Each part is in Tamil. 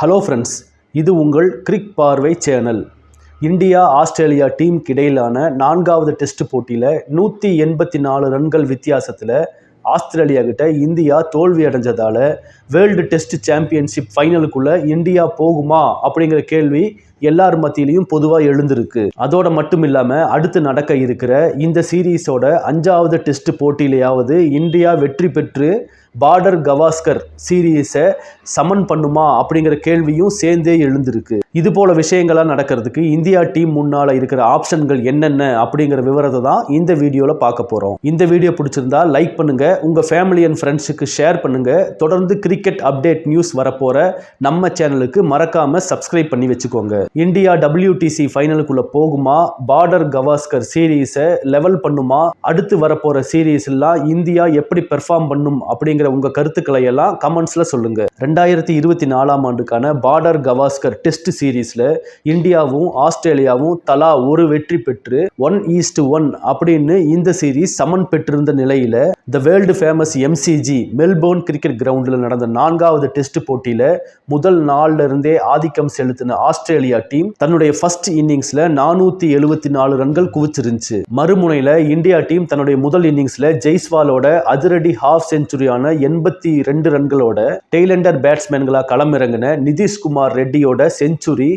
ஹலோ ஃப்ரெண்ட்ஸ் இது உங்கள் கிரிக் பார்வை சேனல் இந்தியா ஆஸ்திரேலியா டீமுக்கு இடையிலான நான்காவது டெஸ்ட் போட்டியில் நூற்றி எண்பத்தி நாலு ரன்கள் வித்தியாசத்தில் ஆஸ்திரேலியா கிட்ட இந்தியா தோல்வி அடைஞ்சதால் வேர்ல்டு டெஸ்ட் சாம்பியன்ஷிப் ஃபைனலுக்குள்ளே இந்தியா போகுமா அப்படிங்கிற கேள்வி எல்லார் மத்தியிலையும் பொதுவாக எழுந்திருக்கு. அதோட மட்டும் இல்லாமல் அடுத்து நடக்க இருக்கிற இந்த சீரீஸோட அஞ்சாவது டெஸ்ட் போட்டியிலையாவது இந்தியா வெற்றி பெற்று பார்டர் கவாஸ்கர் சீரீஸை சமன் பண்ணுமா அப்படிங்கிற கேள்வியும் சேர்ந்தே எழுந்திருக்கு. இது போல விஷயங்கள்லாம் நடக்கிறதுக்கு இந்தியா டீம் முன்னால் இருக்கிற ஆப்ஷன்கள் என்னென்ன அப்படிங்கிற விவரத்தை தான் இந்த வீடியோவில் பார்க்க போகிறோம் இந்த வீடியோ பிடிச்சிருந்தா லைக் பண்ணுங்க உங்கள் ஃபேமிலி அண்ட் ஃப்ரெண்ட்ஸுக்கு ஷேர் பண்ணுங்க. தொடர்ந்து கிரிக்கெட் அப்டேட் நியூஸ் வரப்போகிற நம்ம சேனலுக்கு மறக்காமல் சப்ஸ்கிரைப் பண்ணி வச்சுக்கோங்க. இந்தியா டபிள்யூடிசி ஃபைனலுக்குள்ள போகுமா? பார்டர் கவாஸ்கர் சீரீஸை லெவல் பண்ணுமா? அடுத்து வரப்போகிற சீரீஸ் எல்லாம் இந்தியா எப்படி பெர்ஃபார்ம் பண்ணும் அப்படிங்கிற உங்க கருத்துக்களை எல்லாம் கமெண்ட்ஸ்ல சொல்லுங்க. ரெண்டாயிரத்தி இருபத்தி நாலாம் ஆண்டுக்கான பார்டர் கவாஸ்கர் டெஸ்ட் சீரீஸ்ல இந்தியாவும் ஆஸ்திரேலியாவும் தலா ஒரு வெற்றி பெற்று ஒன் ஈஸ்ட் ஒன் அப்படின்னு இந்த சீரீஸ் சமன் பெற்றிருந்த நிலையில the world famous MCG Melbourne cricket கிரவுண்டில் நடந்த நான்காவது டெஸ்ட் போட்டியில முதல் நாள்ல இருந்தே ஆதிக்கம் செலுத்தின ஆஸ்திரேலியா டீம் தன்னுடைய ஃபர்ஸ்ட் இன்னிங்ஸ்ல நானூத்தி எழுபத்தி நாலு ரன்கள் குவிச்சிருந்துச்சு. மறுமுனையில இந்தியா டீம் தன்னுடைய முதல் இன்னிங்ஸ்ல ஜெய்ஸ்வாலோட அதிரடி ஹாஃப் செஞ்சுரியான எண்பத்தி ரெண்டு ரன்களோட டெய்லண்டர் பேட்ஸ்மேன்களா களமிறங்கின நிதிஷ்குமார் ரெட்டியோட செஞ்சுரி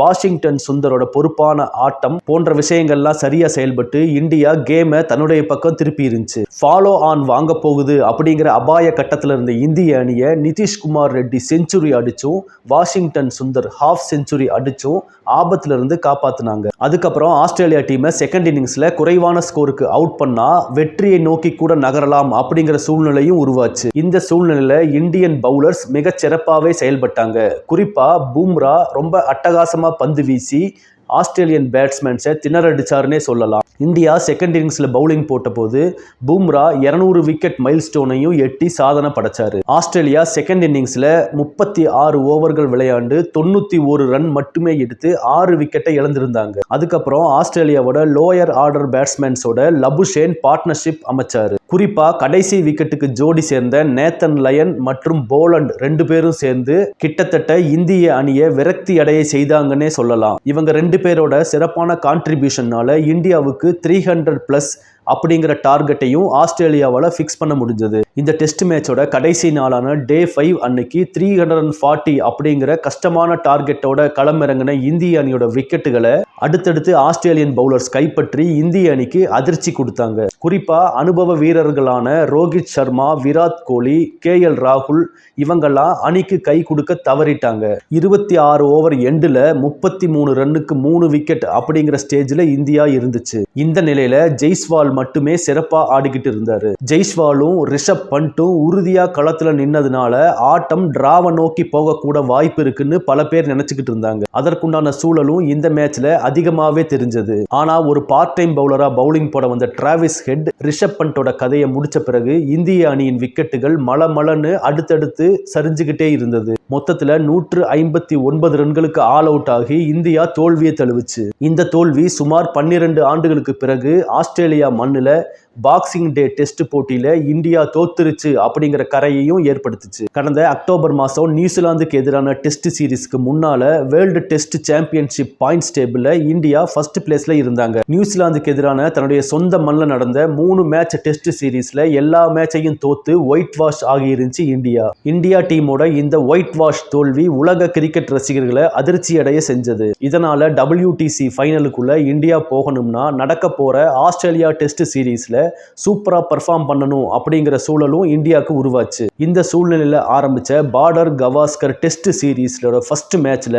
வாஷிங்டன் சுந்தரோட பொறுப்பான ஆட்டம் போன்ற விஷயங்கள்லாம் சரியா செயல்பட்டு இந்தியா கேமை தன்னுடைய பக்கம் திருப்பி இருந்துச்சு. ஃபாலோ ஆன் வாங்க போகுது அப்படிங்கிற அபாய கட்டத்தில் இருந்த இந்திய அணியை நிதிஷ்குமார் ரெட்டி செஞ்சுரி அடிச்சும் வாஷிங்டன் சுந்தர் ஹாஃப் செஞ்சுரி அடிச்சும் ஆபத்துல இருந்து காப்பாத்தினாங்க. அதுக்கப்புறம் ஆஸ்திரேலியா டீமை செகண்ட் இன்னிங்ஸ்ல குறைவான ஸ்கோருக்கு அவுட் பண்ணா வெற்றியை நோக்கி கூட நகரலாம் அப்படிங்கிற சூழ்நிலையும் உருவாச்சு. இந்த சூழ்நிலையில இந்தியன் பவுலர்ஸ் மிக சிறப்பாகவே செயல்பட்டாங்க. குறிப்பா பூம்ரா ரொம்ப அட்டகாசமா பந்து வீசி ஆஸ்திரேலியன் பேட்ஸ்மேன்ஸை திணறடிச்சாருன்னே சொல்லலாம். இந்தியா செகண்ட் இன்னிங்ஸில் பவுலிங் போட்டபோது பூம்ரா இரநூறு விக்கெட் மைல் ஸ்டோனையும் எட்டி சாதனை படைச்சாரு. ஆஸ்திரேலியா செகண்ட் இன்னிங்ஸில் முப்பத்தி ஆறு ஓவர்கள் விளையாண்டு தொண்ணூற்றி ஒரு ரன் மட்டுமே எடுத்து ஆறு விக்கெட்டை இழந்திருந்தாங்க. அதுக்கப்புறம் ஆஸ்திரேலியாவோட லோயர் ஆர்டர் பேட்ஸ்மேன்ஸோட லபுஷேன் பார்ட்னர்ஷிப் அமைச்சாரு. குறிப்பா கடைசி விக்கெட்டுக்கு ஜோடி சேர்ந்த நேத்தன் லயன் மற்றும் போலண்ட் ரெண்டு பேரும் சேர்ந்து கிட்டத்தட்ட இந்திய அணியை விரக்தி அடைய செய்தாங்கன்னே சொல்லலாம். இவங்க ரெண்டு பேரோட சிறப்பான கான்ட்ரிபியூஷனால இந்தியாவுக்கு த்ரீ ஹண்ட்ரட் ப்ளஸ் அப்படிங்கிற டார்கெட்டையும் ஆஸ்திரேலியாவால் ஃபிக்ஸ் பண்ண முடிஞ்சது. இந்த டெஸ்ட் மேட்சோட கடைசி நாளான டே ஃபைவ் அன்னைக்கு த்ரீ ஹண்ட்ரட் அண்ட் ஃபார்ட்டி அப்படிங்கிற கஷ்டமான டார்கெட்டோட களமிறங்கின இந்திய அணியோட விக்கெட்டுகளை அடுத்தடுத்து ஆஸ்திரேலியன் பவுலர்ஸ் கைப்பற்றி இந்திய அணிக்கு அதிர்ச்சி கொடுத்தாங்க. குறிப்பா அனுபவ வீரர்களான ரோஹித் சர்மா விராட் கோலி கே எல் ராகுல் இவங்கெல்லாம் அணிக்கு கை கொடுக்க தவறிட்டாங்க. இருபத்தி ஆறு ஓவர் எண்டில் முப்பத்தி மூணு ரன்னுக்கு மூணு விக்கெட் அப்படிங்கிற ஸ்டேஜில் இந்தியா இருந்துச்சு. இந்த நிலையில ஜெய்ஸ்வால் மட்டுமே சிறப்பா ஆடிக்கிட்டு இருந்தாரு. ஜெய்ஸ்வாலும் ரிஷப் பண்ட்டும் உறுதியா களத்துல நின்னதுனால ஆட்டம் டிராவை நோக்கி போகக்கூட வாய்ப்பு இருக்குன்னு பல பேர் நினச்சிக்கிட்டு இருந்தாங்க. அதற்குண்டான சூழலும் இந்த மேட்ச்ல அதிகமாவே தெரிஞ்சது. ஆனா ஒரு பார்ட் டைம் பவுலரா பவுலிங் போட வந்த டிராவிஸ் ஹெட் ரிஷப் பண்டோட கதையை முடிச்ச பிறகு இந்திய அணியின் விக்கெட்டுகள் மலமலன்னு அடுத்தடுத்து சரிஞ்சுக்கிட்டே இருந்தது. மொத்தத்துல நூற்று ஐம்பத்தி ஒன்பது ரன்களுக்கு ஆல் அவுட் ஆகி இந்தியா தோல்வியை தழுவுச்சு. இந்த தோல்வி சுமார் பன்னிரண்டு ஆண்டுகளுக்கு பிறகு ஆஸ்திரேலியா மண்ணில் பாக்ஸிங் டே டெஸ்ட் போட்டியில இந்தியா தோத்துருச்சு அப்படிங்கிற கரையையும் ஏற்படுத்துச்சு. கடந்த அக்டோபர் மாதம் நியூசிலாந்துக்கு எதிரான டெஸ்ட் சீரீஸ்க்கு முன்னால வேர்ல்டு டெஸ்ட் சாம்பியன்ஷிப் பாயிண்ட்ஸ் டேபிளில் இந்தியா ஃபர்ஸ்ட் பிளேஸ்ல இருந்தாங்க. நியூசிலாந்துக்கு எதிரான தன்னுடைய சொந்த மண்ணில் நடந்த மூணு மேட்ச் டெஸ்ட் சீரீஸ்ல எல்லா மேட்சையும் தோத்து ஒயிட் வாஷ் ஆகியிருந்துச்சு இந்தியா. இந்தியா டீமோட இந்த ஒயிட் வாஷ் தோல்வி உலக கிரிக்கெட் ரசிகர்களை அதிர்ச்சி அடைய செஞ்சது. இதனால டபிள்யூடிசி ஃபைனலுக்குள்ள இந்தியா போகணும்னா நடக்க போற ஆஸ்திரேலியா டெஸ்ட் சீரீஸ்ல சூப்பரா பெர்ஃபார்ம் பண்ணணும் அப்படிங்கிற சூழலும் இந்தியாவுக்கு உருவாச்சு. இந்த சூழ்நிலையில ஆரம்பிச்ச பார்டர் கவாஸ்கர் டெஸ்ட் சீரீஸ்லோட ஃபர்ஸ்ட் மேட்ச்ல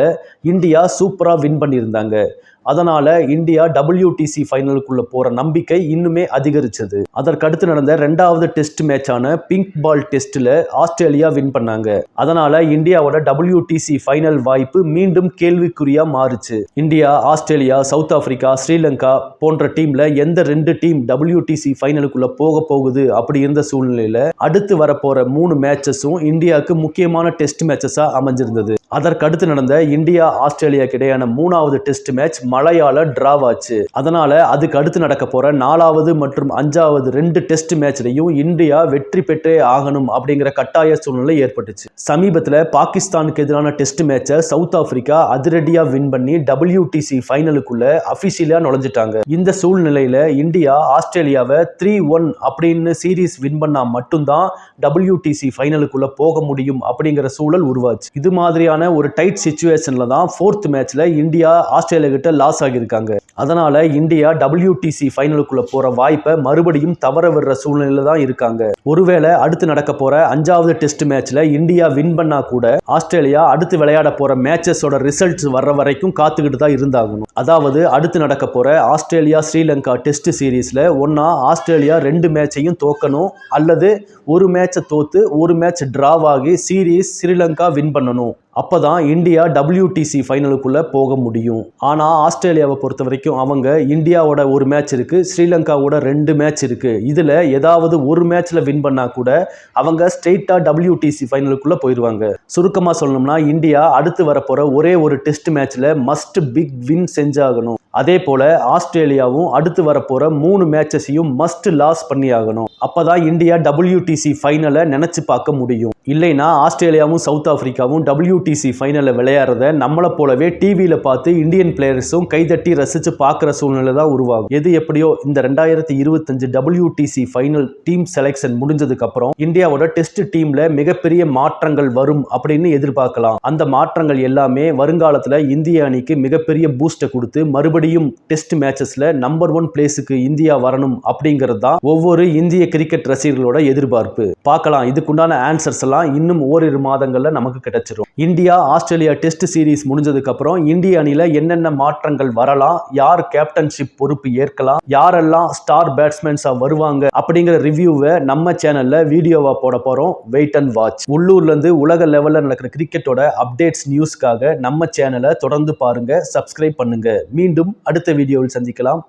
இந்தியா சூப்பராக வின் பண்ணியிருந்தாங்க. அதனால இந்தியா டபிள்யூடிசி ஃபைனலுக்குள்ள போற நம்பிக்கை இன்னுமே அதிகரிச்சது. அதற்கடுத்து நடந்த ரெண்டாவது டெஸ்ட் மேட்சான பிங்க் பால் டெஸ்ட்ல ஆஸ்திரேலியா வின் பண்ணாங்க. அதனால இந்தியாவோட டபிள்யூடிசி ஃபைனல் வாய்ப்பு மீண்டும் கேள்விக்குறியா மாறுச்சு. India Australia South Africa Sri Lanka போன்ற டீம்ல எந்த ரெண்டு டீம் டபிள்யூடிசி ஃபைனலுக்குள்ள போக போகுது அப்படி இருந்த சூழ்நிலையில அடுத்து வரப்போற மூணு மேட்சஸும் இந்தியாவுக்கு முக்கியமான டெஸ்ட் மேட்சஸா அமைஞ்சிருந்தது. அதற்கடுத்து நடந்த இந்தியா ஆஸ்திரேலியாக்கு இடையான மூணாவது டெஸ்ட் மேட்ச் மழையால டிராவ் ஆச்சு. அதனால அதுக்கு அடுத்து நடக்க போற நாலாவது மற்றும் அஞ்சாவது ரெண்டு டெஸ்ட் மேட்ச்லையும் இந்தியா வெற்றி பெற்றே ஆகணும் அப்படிங்கிற கட்டாய சூழ்நிலை ஏற்பட்டுச்சு. சமீபத்தில் பாகிஸ்தானுக்கு எதிரான டெஸ்ட் மேட்சை சவுத் ஆப்பிரிக்கா அதிரடியா வின் பண்ணி டபிள்யூடிசி ஃபைனலுக்குள்ள அபிஷியலா நுழைஞ்சிட்டாங்க. இந்த சூழ்நிலையில இந்தியா ஆஸ்திரேலியாவை த்ரீ ஒன் அப்படின்னு சீரீஸ் வின் பண்ணா மட்டும்தான் டபிள்யூடிசி ஃபைனலுக்குள்ள போக முடியும் அப்படிங்கிற சூழல் உருவாச்சு. இது மாதிரியான ஒரு டைட் சுச்சுவேஷன்ல தான் ஃபோர்த் மேட்ச்ல இந்தியா ஆஸ்திரேலியா கிட்ட லாஸ் ஆகியிருக்காங்க. அதனால இந்தியா டபிள்யூடிசி ஃபைனலுக்குள்ள போற வாய்ப்பை மறுபடியும் தவற விடுற சூழ்நிலையில தான் இருக்காங்க. ஒருவேளை அடுத்து நடக்க போற அஞ்சாவது டெஸ்ட் மேட்ச்ல இந்தியா வின் பண்ணா கூட ஆஸ்திரேலியா அடுத்து விளையாட போற மேட்சஸோட ரிசல்ட்ஸ் வர்ற வரைக்கும் காத்துக்கிட்டு தான் இருந்தாகணும். அதாவது அடுத்து நடக்க போகிற ஆஸ்திரேலியா ஸ்ரீலங்கா டெஸ்ட் சீரீஸில் ஒன்றா ஆஸ்திரேலியா ரெண்டு மேட்சையும் தோக்கணும் அல்லது ஒரு மேட்சை தோற்று ஒரு மேட்ச் ட்ராவாகி ஆகி சீரீஸ் ஸ்ரீலங்கா வின் பண்ணணும். அப்போ தான் இந்தியா டபிள்யூடிசி ஃபைனலுக்குள்ளே போக முடியும். ஆனால் ஆஸ்திரேலியாவை பொறுத்த வரைக்கும் அவங்க இந்தியாவோட ஒரு மேட்ச் இருக்குது ஸ்ரீலங்காவோட ரெண்டு மேட்ச் இருக்குது இதில் ஏதாவது ஒரு மேட்ச்சில் வின் பண்ணால் கூட அவங்க ஸ்ட்ரெயிட்டாக டபிள்யூடிசி ஃபைனலுக்குள்ளே போயிடுவாங்க சுருக்கமாக சொல்லணும்னா இந்தியா அடுத்து வரப்போகிற ஒரே ஒரு டெஸ்ட் மேட்ச்சில் மஸ்ட் பிக் வின் செஞ்சாகணும். அதே போல ஆஸ்திரேலியாவும் அடுத்து வரப்போற மூணு மேட்சஸையும் மஸ்ட் லாஸ் பண்ணி ஆகணும் அப்பதான் இந்தியா டபிள்யூடிசி ஃபைனலை நினைச்சு பார்க்க முடியும். இல்லைன்னா ஆஸ்திரேலியாவும் சவுத் ஆஃப்ரிக்காவும் டபிள்யூடிசி ஃபைனலில் விளையாடுறத நம்மளை போலவே டிவியில் பார்த்து இந்தியன் பிளேயர்ஸும் கைதட்டி ரசித்து பார்க்குற சூழ்நிலை தான் உருவாகும். எது எப்படியோ இந்த ரெண்டாயிரத்தி இருபத்தஞ்சு டபிள்யூடிசி ஃபைனல் டீம் செலெக்ஷன் முடிஞ்சதுக்கப்புறம் இந்தியாவோட டெஸ்ட் டீமில் மிகப்பெரிய மாற்றங்கள் வரும் அப்படின்னு எதிர்பார்க்கலாம். அந்த மாற்றங்கள் எல்லாமே வருங்காலத்தில் இந்திய அணிக்கு மிகப்பெரிய பூஸ்ட்டை கொடுத்து மறுபடியும் டெஸ்ட் மேட்சஸில் நம்பர் ஒன் பிளேஸுக்கு இந்தியா வரணும் அப்படிங்கிறது தான் ஒவ்வொரு இந்திய கிரிக்கெட் ரசிகர்களோட எதிர்பார்ப்பு. பார்க்கலாம் இதுக்குண்டான ஆன்சர்ஸ் எல்லாம் இன்னும் ஓரிரு மாதங்களில் நமக்கு கிடைச்சிரும். இந்தியா ஆஸ்திரேலியா டெஸ்ட் சீரீஸ் முடிஞ்சதுக்கு அப்புறம் இந்திய அணியில என்னென்ன மாற்றங்கள் வரலாம் யார் கேப்டன்ஷிப் பொறுப்பு ஏற்கலாம் யாரெல்லாம் ஸ்டார் பேட்ஸ்மேன்ஸா வருவாங்க அப்படிங்கிற ரிவ்யூவை நம்ம சேனல்ல வீடியோவா போட போறோம். வெயிட் அண்ட் வாட்ச் உள்ளூர்ல இருந்து உலக லெவல்ல நடக்கிற கிரிக்கெட்டோட அப்டேட்ஸ் நியூஸ்க்காக நம்ம சேனலை தொடர்ந்து பாருங்க சப்ஸ்கிரைப் பண்ணுங்க. மீண்டும் அடுத்த வீடியோவில் சந்திக்கலாம்.